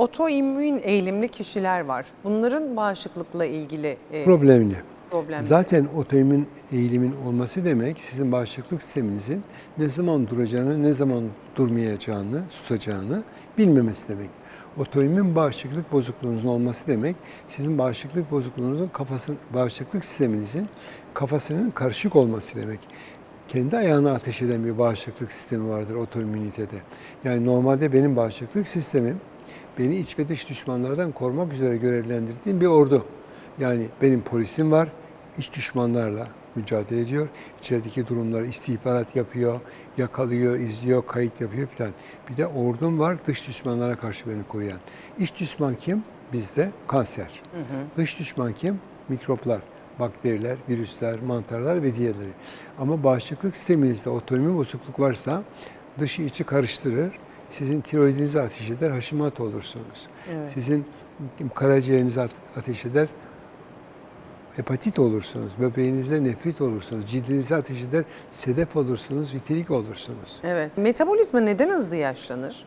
otoimmün eğilimli kişiler var. Bunların bağışıklıkla ilgili e, Problemli. problem. Zaten otoimmün eğilimin olması demek sizin bağışıklık sisteminizin ne zaman duracağını, ne zaman durmayacağını, susacağını bilmemesi demek. Otoimmün bağışıklık bozukluğunuzun olması demek sizin bağışıklık bozukluğunuzun kafası, bağışıklık sisteminizin kafasının karışık olması demek. Kendi ayağına ateş eden bir bağışıklık sistemi vardır otoimmünitede. Yani normalde benim bağışıklık sistemim beni iç ve dış düşmanlardan korumak üzere görevlendirdiğim bir ordu. Yani benim polisim var, iç düşmanlarla mücadele ediyor. İçerideki durumları istihbarat yapıyor, yakalıyor, izliyor, kayıt yapıyor filan. Bir de ordum var dış düşmanlara karşı beni koruyan. İç düşman kim? Bizde kanser. Dış düşman kim? Mikroplar, bakteriler, virüsler, mantarlar ve diğerleri. Ama bağışıklık sisteminizde otoimmün bozukluk varsa dışı içi karıştırır. Sizin tiroidinizi ateş eder, Hashimoto olursunuz. Evet. Sizin karaciğerinizi ate- ateş eder, hepatit olursunuz. Böbreğinizde nefrit olursunuz. Cildinizi ateş eder, sedef olursunuz, vitilik olursunuz. Evet. Metabolizma neden hızlı yaşlanır?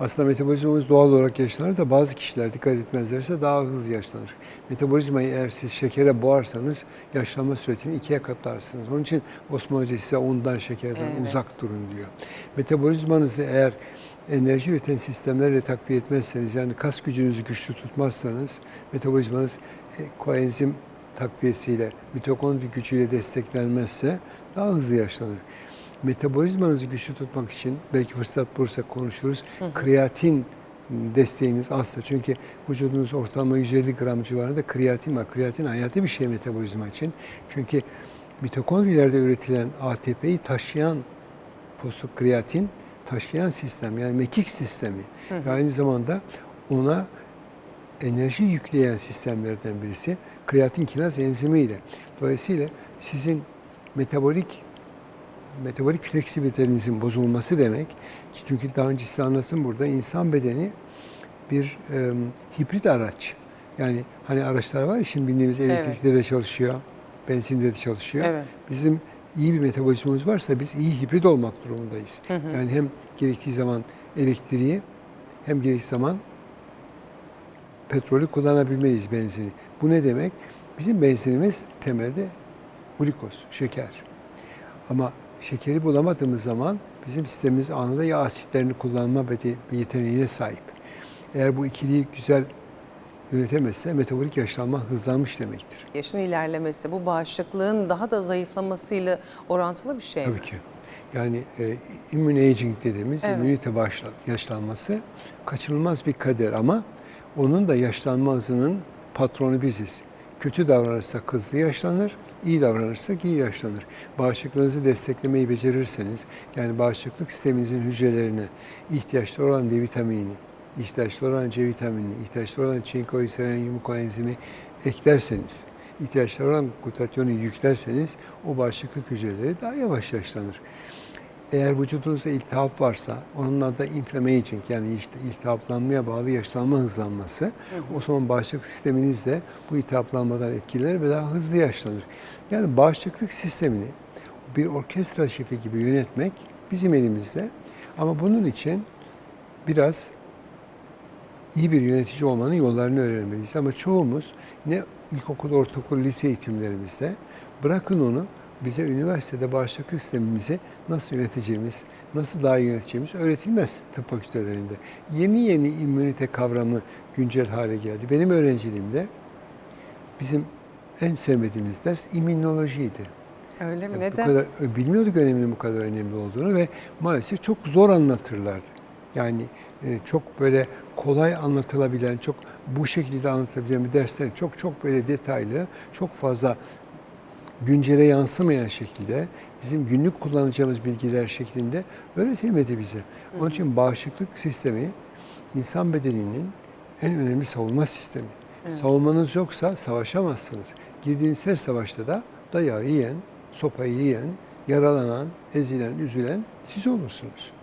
Aslında metabolizmamız doğal olarak yaşlanır da bazı kişiler dikkat etmezlerse daha hızlı yaşlanır. Metabolizmayı eğer siz şekere boğarsanız yaşlanma süretini ikiye katlarsınız. Onun için Osman Hoca size ondan şekerden Evet. uzak durun diyor. Metabolizmanızı eğer enerji üreten sistemlerle takviye etmezseniz yani kas gücünüzü güçlü tutmazsanız metabolizmanız e, koenzim takviyesiyle, mitokondri gücüyle desteklenmezse daha hızlı yaşlanır. Metabolizmanızı güçlü tutmak için belki fırsat bulursak konuşuruz. Kreatin desteğiniz azsa çünkü vücudunuz ortalama 150 gram civarında kreatin var. Kreatin hayati bir şey metabolizma için. Çünkü mitokondrilerde üretilen ATP'yi taşıyan fosfokreatin taşıyan sistem yani mekik sistemi ve aynı zamanda ona enerji yükleyen sistemlerden birisi kreatin kinaz enzimiyle. Dolayısıyla sizin metabolik metabolik fleksibilitenizin bozulması demek. ki Çünkü daha önce size anlattım burada insan bedeni bir e, hibrit araç. Yani hani araçlar var ya şimdi bindiğimiz elektrikte de çalışıyor, benzinde de çalışıyor. Evet. Bizim iyi bir metabolizmamız varsa biz iyi hibrit olmak durumundayız. Yani hem gerektiği zaman elektriği hem gerektiği zaman petrolü kullanabilmeliyiz benzini. Bu ne demek? Bizim benzinimiz temelde glikoz, şeker. Ama şekeri bulamadığımız zaman bizim sistemimiz anında yağ asitlerini kullanma yeteneğine sahip. Eğer bu ikiliyi güzel yönetemezse metabolik yaşlanma hızlanmış demektir. Yaşın ilerlemesi bu bağışıklığın daha da zayıflamasıyla orantılı bir şey mi? Tabii ki. Yani e, immune aging dediğimiz Evet. immünite yaşlanması kaçınılmaz bir kader ama onun da yaşlanma hızının patronu biziz. Kötü davranırsak hızlı yaşlanır, iyi davranırsak iyi yaşlanır. Bağışıklığınızı desteklemeyi becerirseniz, yani bağışıklık sisteminizin hücrelerine ihtiyaçları olan D vitaminini, ihtiyaçları olan C vitaminini, ihtiyaçları olan çinko, selenyum, koenzimi eklerseniz, ihtiyaçları olan glutatyonu yüklerseniz o bağışıklık hücreleri daha yavaş yaşlanır. Eğer vücudunuzda iltihap varsa, onun adı da inflammaging yani işte iltihaplanmaya bağlı yaşlanma hızlanması, o zaman bağışıklık sisteminiz de bu iltihaplanmadan etkilenir ve daha hızlı yaşlanır. Yani bağışıklık sistemini bir orkestra şefi gibi yönetmek bizim elimizde. Ama bunun için biraz iyi bir yönetici olmanın yollarını öğrenmeliyiz. Ama çoğumuz ne ilkokul, ortaokul, lise eğitimlerimizde bırakın onu bize üniversitede bağışıklık sistemimizi nasıl yöneteceğimiz, nasıl daha iyi yöneteceğimiz öğretilmez tıp fakültelerinde. Yeni yeni immünite kavramı güncel hale geldi. Benim öğrenciliğimde bizim en sevmediğimiz ders immünolojiydi. Öyle mi? Yani Neden? Bu kadar bilmiyorduk öneminin bu kadar önemli olduğunu ve maalesef çok zor anlatırlardı. Yani e, çok böyle kolay anlatılabilen, çok bu şekilde anlatabilen bir dersler çok çok böyle detaylı, çok fazla güncele yansımayan şekilde bizim günlük kullanacağımız bilgiler şeklinde öğretilmedi bize. Onun için bağışıklık sistemi insan bedeninin en önemli savunma sistemi. Savunmanız yoksa savaşamazsınız. Girdiğiniz her savaşta da dayağı yiyen, sopayı yiyen, yaralanan, ezilen, üzülen siz olursunuz.